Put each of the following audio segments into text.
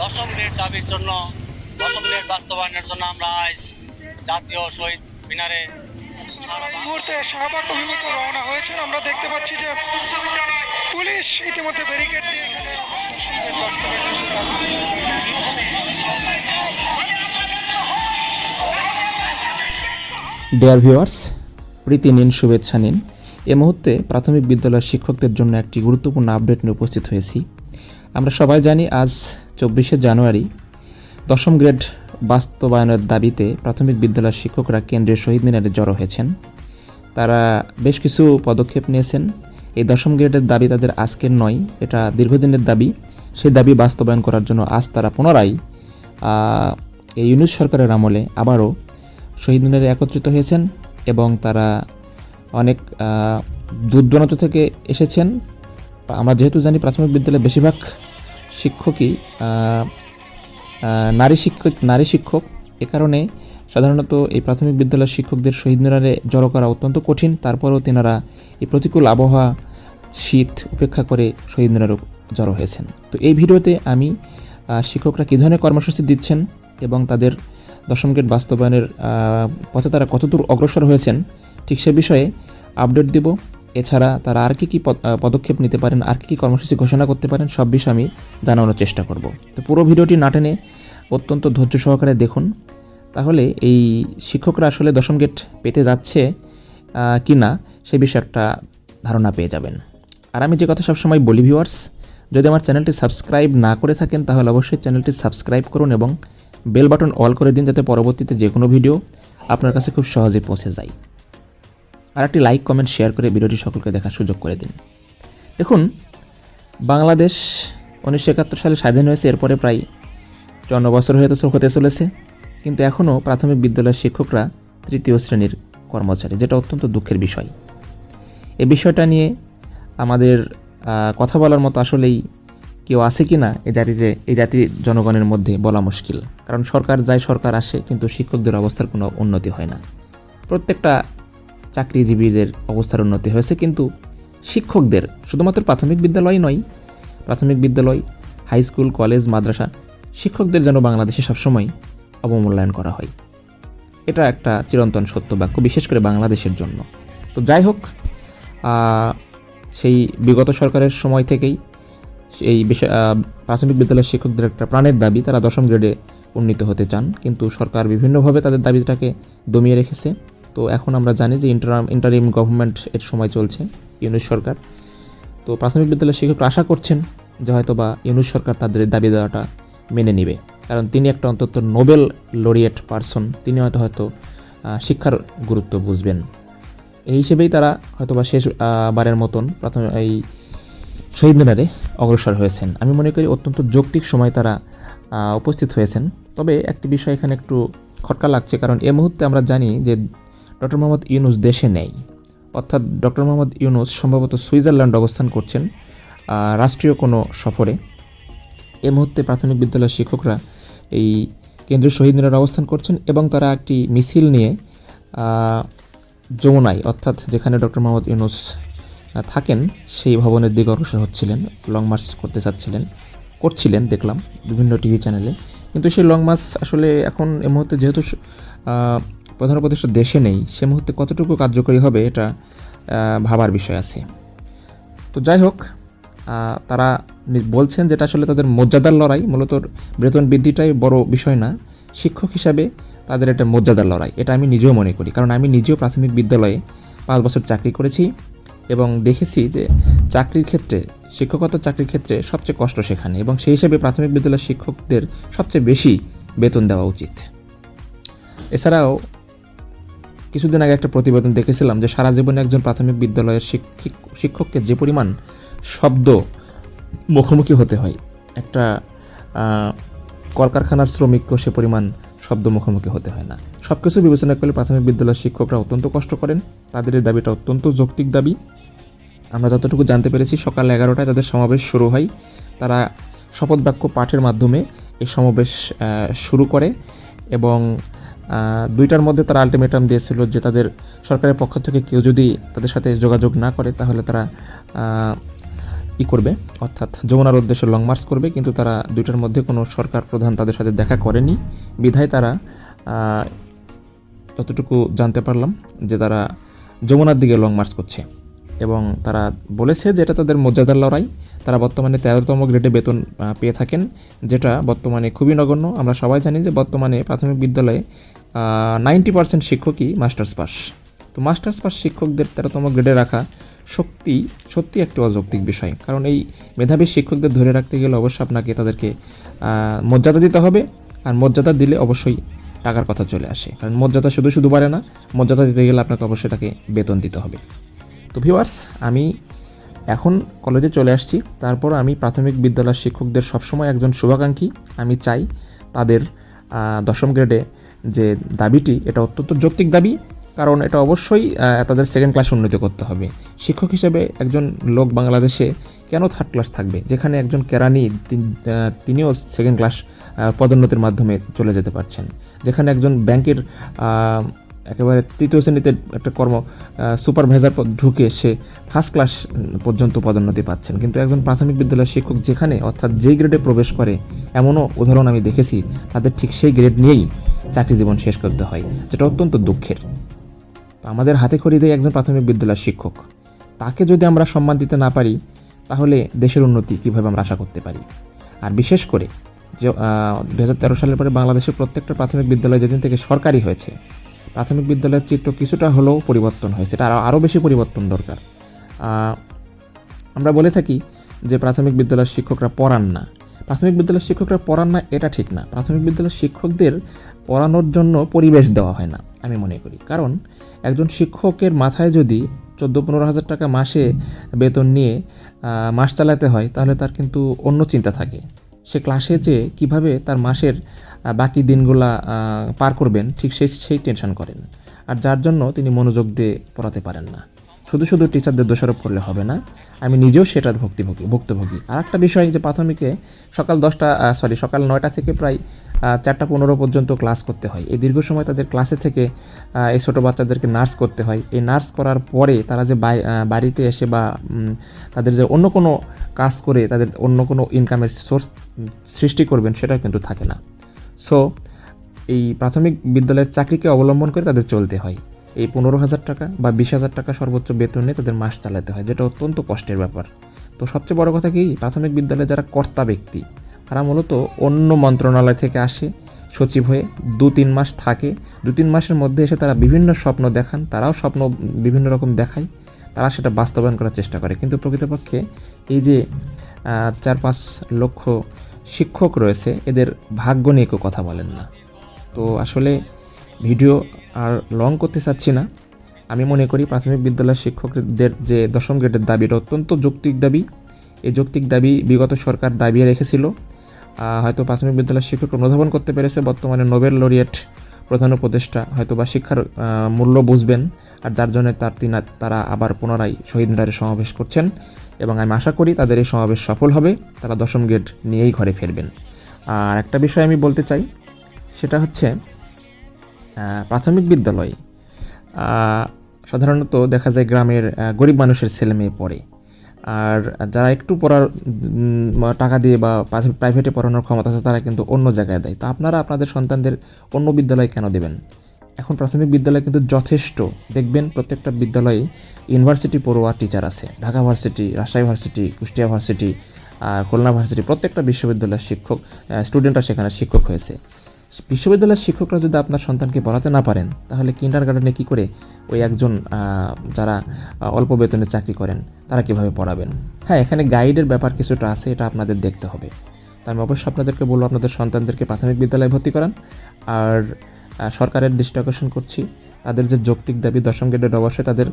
দশম গ্রেড দাবির জন্য দশম গ্রেড বাস্তবায়নের জন্য আমরা আজ জাতীয় শহীদ মিনারে এই মুহূর্তে শাহবাগ অভিমুখে রওনা হয়েছে আমরা দেখতে পাচ্ছি যে পুলিশ ইতিমধ্যে ব্যারিকেড দিয়ে এখানে ডিয়ার ভিউয়ার্স প্রীতি নিন শুভেচ্ছা নিন। এ মুহূর্তে প্রাথমিক বিদ্যালয়ের শিক্ষকদের জন্য একটি গুরুত্বপূর্ণ আপডেট নিয়ে উপস্থিত হয়েছি। আমরা সবাই জানি আজ চব্বিশে জানুয়ারি দশম গ্রেড বাস্তবায়নের দাবিতে প্রাথমিক বিদ্যালয়ের শিক্ষকরা কেন্দ্রীয় শহীদ মিনারে জড়ো হয়েছেন। তারা বেশ কিছু পদক্ষেপ নিয়েছেন। এই দশম গ্রেডের দাবি তাদের আজকের নয়, এটা দীর্ঘদিনের দাবি। সেই দাবি বাস্তবায়ন করার জন্য আজ তারা পুনরায় এই ইউনুস সরকারের আমলে আবারও শহীদ মিনারে একত্রিত হয়েছেন এবং তারা অনেক দূর দূরান্ত থেকে এসেছেন। আমরা যেহেতু জানি প্রাথমিক বিদ্যালয়ে বেশিরভাগ শিক্ষকই নারী শিক্ষক নারী শিক্ষক। এ কারণে সাধারণত এই প্রাথমিক বিদ্যালয়ের শিক্ষকদের শহীদ মিনারে জড়ো করা অত্যন্ত কঠিন। তারপরেও তেনারা এই প্রতিকূল আবহাওয়া শীত উপেক্ষা করে শহীদ মিনারে জড়ো হয়েছেন। তো এই ভিডিওতে আমি শিক্ষকরা কী ধরনের কর্মসূচি দিচ্ছেন এবং তাদের দশম গ্রেড বাস্তবায়নের পথে তারা কতদূর অগ্রসর হয়েছেন, ঠিক সে বিষয়ে আপডেট দিব। এছাড়া তারা আর কী কী পদ- পদক্ষেপ নিতে পারেন, আর কী কী কর্মসূচি ঘোষণা করতে পারেন, সব বিষয়ে আমি জানানোর চেষ্টা করব। তো পুরো ভিডিওটি না টেনে অত্যন্ত ধৈর্য সহকারে দেখুন। তাহলে এই শিক্ষকরা আসলে দশম গেট পেতে যাচ্ছে কি না, সে বিষয়ে একটা ধারণা পেয়ে যাবেন। আর আমি যে কথা সবসময় বলি ভিউয়ার্স যদি আমার চ্যানেলটি সাবস্ক্রাইব না করে থাকেন, তাহলে অবশ্যই চ্যানেলটি সাবস্ক্রাইব করুন এবং বেল বাটন অল করে দিন, যাতে পরবর্তীতে যে কোনো ভিডিও আপনার কাছে খুব সহজে পৌঁছে যায়। আর একটি লাইক কমেন্ট শেয়ার করে ভিডিওটি সকলকে দেখার সুযোগ করে দিন। দেখুন, বাংলাদেশ উনিশশো একাত্তর সালে স্বাধীন হয়েছে, এরপরে প্রায় চন্ন বছর হয়ে তো হতে চলেছে। কিন্তু এখনও প্রাথমিক বিদ্যালয়ের শিক্ষকরা তৃতীয় শ্রেণির কর্মচারী, যেটা অত্যন্ত দুঃখের বিষয়। এ বিষয়টা নিয়ে আমাদের কথা বলার মতো আসলেই কেউ আছে কি না এই জাতিতে, এই জাতির জনগণের মধ্যে বলা মুশকিল। কারণ সরকার যায়, সরকার আসে, কিন্তু শিক্ষকদের অবস্থার কোনো উন্নতি হয় না। প্রত্যেকটা চাকরিজীবীদের অবস্থার উন্নতি হয়েছে, কিন্তু শিক্ষকদের শুধুমাত্র প্রাথমিক বিদ্যালয় নয়, প্রাথমিক বিদ্যালয়, হাই স্কুল, কলেজ, মাদ্রাসা, শিক্ষকদের যেন বাংলাদেশে সবসময় অবমূল্যায়ন করা হয়। এটা একটা চিরন্তন সত্য বাক্য বিশেষ করে বাংলাদেশের জন্য। তো যাই হোক সেই বিগত সরকারের সময় থেকেই এই প্রাথমিক বিদ্যালয়ের শিক্ষকদের একটা প্রাণের দাবি, তারা দশম গ্রেডে উন্নীত হতে চান, কিন্তু সরকার বিভিন্নভাবে তাদের দাবিটাকে দমিয়ে রেখেছে। তো এখন আমরা জানি যে ইন্টারাম ইন্টারিম গভর্নমেন্ট এর সময় চলছে, ইউনুস সরকার। তো প্রাথমিক বিদ্যালয়ের শিক্ষকরা আশা করছেন যে হয়তো বা ইউনুস সরকার তাদের দাবি দেওয়াটা মেনে নেবে। কারণ তিনি একটা অন্তত নোবেল লরিয়েট পারসন তিনি হয়তো হয়তো শিক্ষার গুরুত্ব বুঝবেন। এই হিসেবেই তারা হয়তো বা শেষ বারের মতন প্রথম এই শহীদ মিনারে অগ্রসর হয়েছেন। আমি মনে করি অত্যন্ত যৌক্তিক সময় তারা উপস্থিত হয়েছেন। তবে একটি বিষয় এখানে একটু খটকা লাগছে, কারণ এ মুহূর্তে আমরা জানি যে ডক্টর মোহাম্মদ ইউনুস দেশে নেই। অর্থাৎ ডক্টর মোহাম্মদ ইউনুস সম্ভবত সুইজারল্যান্ড অবস্থান করছেন রাষ্ট্রীয় কোনো সফরে। এ মুহূর্তে প্রাথমিক বিদ্যালয়ের শিক্ষকরা এই কেন্দ্রীয় শহীদ মিনারে অবস্থান করছেন এবং তারা একটি মিছিল নিয়ে যমুনায়, অর্থাৎ যেখানে ডক্টর মোহাম্মদ ইউনুস থাকেন, সেই ভবনের দিকে অগ্রসর হচ্ছিলেন, লং মার্চ করতে চাচ্ছিলেন, করছিলেন দেখলাম বিভিন্ন টিভি চ্যানেলে। কিন্তু সেই লং মার্চ আসলে এখন এ মুহূর্তে যেহেতু প্রধান উপদেষ্টা দেশে নেই, সে মুহূর্তে কতটুকু কার্যকরী হবে এটা ভাবার বিষয় আছে। তো যাই হোক তারা বলছেন যেটা আসলে তাদের মর্যাদার লড়াই, মূলত বেতন বৃদ্ধিটাই বড় বিষয় না। শিক্ষক হিসাবে তাদের একটা মর্যাদার লড়াই, এটা আমি নিজেও মনে করি। কারণ আমি নিজেও প্রাথমিক বিদ্যালয়ে পাঁচ বছর চাকরি করেছি এবং দেখেছি যে চাকরির ক্ষেত্রে শিক্ষকতা চাকরির ক্ষেত্রে সবচেয়ে কষ্ট সেখানে এবং সেই হিসেবে প্রাথমিক বিদ্যালয়ের শিক্ষকদের সবচেয়ে বেশি বেতন দেওয়া উচিত। এছাড়াও কিছুদিন আগে একটা প্রতিবেদন দেখেছিলাম যে সারা জীবনে একজন প্রাথমিক বিদ্যালয়ের শিক্ষিক- শিক্ষককে যে পরিমাণ শব্দ মুখোমুখি হতে হয়, একটা কলকারখানার শ্রমিককেও সে পরিমাণ শব্দ মুখোমুখি হতে হয় না। সব কিছু বিবেচনা করলে প্রাথমিক বিদ্যালয়ের শিক্ষকরা অত্যন্ত কষ্ট করেন। তাদের এই দাবিটা অত্যন্ত যৌক্তিক দাবি। আমরা যতটুকু জানতে পেরেছি, সকাল এগারোটায় তাদের সমাবেশ শুরু হয়। তারা শপথ বাক্য পাঠের মাধ্যমে এই সমাবেশ শুরু করে এবং দুইটার মধ্যে তারা আলটিমেটাম দিয়েছিল যে তাদের সরকারের পক্ষ থেকে কেউ যদি তাদের সাথে যোগাযোগ না করে তাহলে তারা ই করবে অর্থাৎ যমুনার উদ্দেশ্যে লং মার্চ করবে কিন্তু তারা দুইটার মধ্যে কোনো সরকার প্রধান তাদের সাথে দেখা করেনি। বিধায় তারা আহ, যতটুকু জানতে পারলাম যে তারা যমুনার দিকে লং মার্চ করছে। এবং তারা বলেছে যে এটা তাদের মর্যাদার লড়াই। তারা বর্তমানে তেরোতম গ্রেডে বেতন পেয়ে থাকেন যেটা বর্তমানে খুবই নগণ্য। আমরা সবাই জানি যে বর্তমানে প্রাথমিক বিদ্যালয়ে নাইনটি পার্সেন্ট শিক্ষকই মাস্টার্স পাস তো মাস্টার্স পাস শিক্ষকদের তেরোতম গ্রেডে রাখা সত্যি সত্যি একটি অযৌক্তিক বিষয়। কারণ এই মেধাবী শিক্ষকদের ধরে রাখতে গেলে অবশ্যই আপনাকে তাদেরকে মর্যাদা দিতে হবে আর মর্যাদা দিলে অবশ্যই টাকার কথা চলে আসে। কারণ মর্যাদা শুধু শুধু বাড়ে না, মর্যাদা দিতে গেলে আপনাকে অবশ্যই তাকে বেতন দিতে হবে। তো ভিউয়ার্স আমি এখন কলেজে চলে আসছি। তারপর আমি প্রাথমিক বিদ্যালয়ের শিক্ষকদের সবসময় একজন শুভাকাঙ্ক্ষী। আমি চাই তাদের দশম গ্রেডে যে দাবিটি, এটা অত্যন্ত যৌক্তিক দাবি, কারণ এটা অবশ্যই তাদের সেকেন্ড ক্লাস উন্নতি করতে হবে। শিক্ষক হিসেবে একজন লোক বাংলাদেশে কেন থার্ড ক্লাস থাকবে? যেখানে একজন কেরানি, তিন- তিনিও সেকেন্ড ক্লাস পদোন্নতির মাধ্যমে চলে যেতে পারছেন। যেখানে একজন ব্যাংকের একেবারে তৃতীয় শ্রেণীতে একটা কর্ম সুপারভাইজার ঢুকে সে ফার্স্ট ক্লাস পর্যন্ত পদোন্নতি পাচ্ছেন। কিন্তু একজন প্রাথমিক বিদ্যালয়ের শিক্ষক যেখানে, অর্থাৎ যেই গ্রেডে প্রবেশ করে, এমনও উদাহরণ আমি দেখেছি, তাদের ঠিক সেই গ্রেড নিয়েই চাকরি জীবন শেষ করতে হয়, যেটা অত্যন্ত দুঃখের। তো আমাদের হাতে খড়ি দেয় একজন প্রাথমিক বিদ্যালয়ের শিক্ষক। তাকে যদি আমরা সম্মান দিতে না পারি, তাহলে দেশের উন্নতি কীভাবে আমরা আশা করতে পারি? আর বিশেষ করে যে দু হাজার তেরো সালের পরে বাংলাদেশের প্রত্যেকটা প্রাথমিক বিদ্যালয় যেদিন থেকে সরকারি হয়েছে প্রাথমিক বিদ্যালয়ের চিত্র কিছুটা হলেও পরিবর্তন হয়েছে। এটা আরও আরও বেশি পরিবর্তন দরকার। আমরা বলে থাকি যে প্রাথমিক বিদ্যালয়ের শিক্ষকরা পড়ান না। প্রাথমিক বিদ্যালয়ের শিক্ষকরা পড়ান না, এটা ঠিক না। প্রাথমিক বিদ্যালয়ের শিক্ষকদের পড়ানোর জন্য পরিবেশ দেওয়া হয় না, আমি মনে করি। কারণ একজন শিক্ষকের মাথায় যদি চোদ্দ পনেরো হাজার টাকা মাসে বেতন নিয়ে মাস চালাতে হয়, তাহলে তার কিন্তু অন্য চিন্তা থাকে। সে ক্লাসে যে কীভাবে তার মাসের বাকি দিনগুলা পার করবেন, ঠিক সেই সেই টেনশন করেন। আর যার জন্য তিনি মনোযোগ দিয়ে পড়াতে পারেন না। শুধু শুধু টিচারদের দোষারোপ করলে হবে না, আমি নিজেও সেটার ভক্তিভোগী, ভুক্তভোগী। আর একটা বিষয় যে প্রাথমিকে সকাল দশটা সরি সকাল নয়টা থেকে প্রায় চারটা পনেরো পর্যন্ত ক্লাস করতে হয়। এই দীর্ঘ সময় তাদের ক্লাসে থেকে এই ছোটো বাচ্চাদেরকে নার্স করতে হয়। এই নার্স করার পরে তারা যে বাড়িতে এসে বা তাদের যে অন্য কোনো কাজ করে তাদের অন্য কোনো ইনকামের সোর্স সৃষ্টি করবেন সেটা কিন্তু থাকে না। সো এই প্রাথমিক বিদ্যালয়ের চাকরিকে অবলম্বন করে তাদের চলতে হয়। এই পনেরো হাজার টাকা বা বিশ হাজার টাকা সর্বোচ্চ বেতনে তাদের মাস চালাতে হয়, যেটা অত্যন্ত কষ্টের ব্যাপার। তো সবচেয়ে বড় কথা কি, প্রাথমিক বিদ্যালয়ে যারা কর্তা ব্যক্তি, তারা মূলত অন্য মন্ত্রণালয় থেকে আসে, সচিব হয়ে দু তিন মাস থাকে। দু তিন মাসের মধ্যে এসে তারা বিভিন্ন স্বপ্ন দেখান, তারাও স্বপ্ন বিভিন্ন রকম দেখায়, তারা সেটা বাস্তবায়ন করার চেষ্টা করে। কিন্তু প্রকৃতপক্ষে এই যে চার পাঁচ লক্ষ শিক্ষক রয়েছে, এদের ভাগ্য নিয়ে কেউ কথা বলেন না। তো আসলে ভিডিও আর লং করতে চাচ্ছি না। আমি মনে করি প্রাথমিক বিদ্যালয়ের শিক্ষকদের যে দশম গ্রেডের দাবি, এটা অত্যন্ত যৌক্তিক দাবি। এই যৌক্তিক দাবি বিগত সরকার দাবিয়ে রেখেছিল। হয়তো প্রাথমিক বিদ্যালয়ের শিক্ষক অনুধাবন করতে পেরেছে। বর্তমানে নোবেল লরিয়েট প্রধান উপদেষ্টা হয়তো বা শিক্ষার মূল্য বুঝবেন আর যার জন্য তার তিনা, তারা আবার পুনরায় শহীদ মিনারে সমাবেশ করছেন এবং আমি আশা করি তাদের এই সমাবেশ সফল হবে। তারা দশম গ্রেড নিয়েই ঘরে ফিরবেন। আর একটা বিষয় আমি বলতে চাই, সেটা হচ্ছে প্রাথমিক বিদ্যালয়ে। সাধারণত দেখা যায় গ্রামের গরিব মানুষের ছেলে মেয়ে পড়ে। আর যারা একটু পড়ার টাকা দিয়ে বা প্রাইভেটে পড়ানোর ক্ষমতা আছে, তারা কিন্তু অন্য জায়গায় দেয়। তো আপনারা আপনাদের সন্তানদের অন্য বিদ্যালয়ে কেন দেবেন? এখন প্রাথমিক বিদ্যালয়ে কিন্তু যথেষ্ট। দেখবেন প্রত্যেকটা বিদ্যালয়ে ইউনিভার্সিটি পড়ুয়া টিচার আছে। Dhaka varsity, Rajshahi varsity, Kushtia varsity Khulna varsity, প্রত্যেকটা বিশ্ববিদ্যালয়ের শিক্ষক স্টুডেন্টরা সেখানে শিক্ষক হয়েছে। বিশ্ববিদ্যালয়ের শিক্ষকরা যদি আপনার সন্তানকে পড়াতে না পারেন, তাহলে কিন্ডার গার্ডেনে কী করে ওই একজন যারা অল্প বেতনে চাকরি করেন, তারা কীভাবে পড়াবেন? হ্যাঁ এখানে গাইডের ব্যাপার কিছুটা আছে, এটা আপনাদের দেখতে হবে। তো আমি অবশ্যই আপনাদেরকে বলব, আপনাদের সন্তানদেরকে প্রাথমিক বিদ্যালয়ে ভর্তি করান, আর সরকারের দৃষ্টি আকর্ষণ করছি। তাদের যে যৌক্তিক দাবি দশম গ্রেডের অবশ্যই তাদের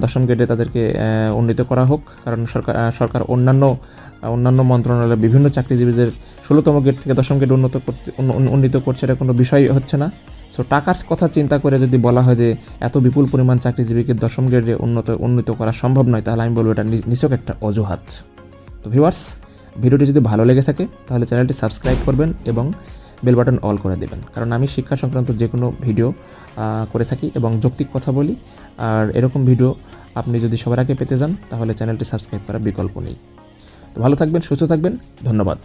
দশম গ্রেডে তাদেরকে উন্নীত করা হোক। কারণ সরকার সরকার অন্যান্য অন্যান্য মন্ত্রণালয়ের বিভিন্ন চাকরিজীবীদের ষোলোতম গ্রেড থেকে দশম গ্রেড উন্নত করতে উন্ন- উন্ন- উন্নীত করছে এটা কোনো বিষয় হচ্ছে না। সো টাকার কথা চিন্তা করে যদি বলা হয় যে এত বিপুল পরিমাণ চাকরিজীবীকে দশম গ্রেডে উন্নত, উন্নীত করা সম্ভব নয়, তাহলে আমি বলব এটা নি- নিছক একটা অজুহাত। তো ভিউয়ার্স ভিডিওটি যদি ভালো লেগে থাকে, তাহলে চ্যানেলটি সাবস্ক্রাইব করবেন এবং বেল বাটন অল করে দেবেন। কারণ আমি শিক্ষা সংক্রান্ত যে কোনো ভিডিও করে থাকি এবং যৌক্তিক কথা বলি। আর এরকম ভিডিও আপনি যদি সবার আগে পেতে যান, তাহলে চ্যানেলটি সাবস্ক্রাইব করার বিকল্প নেই। তো ভালো থাকবেন, সুস্থ থাকবেন, ধন্যবাদ।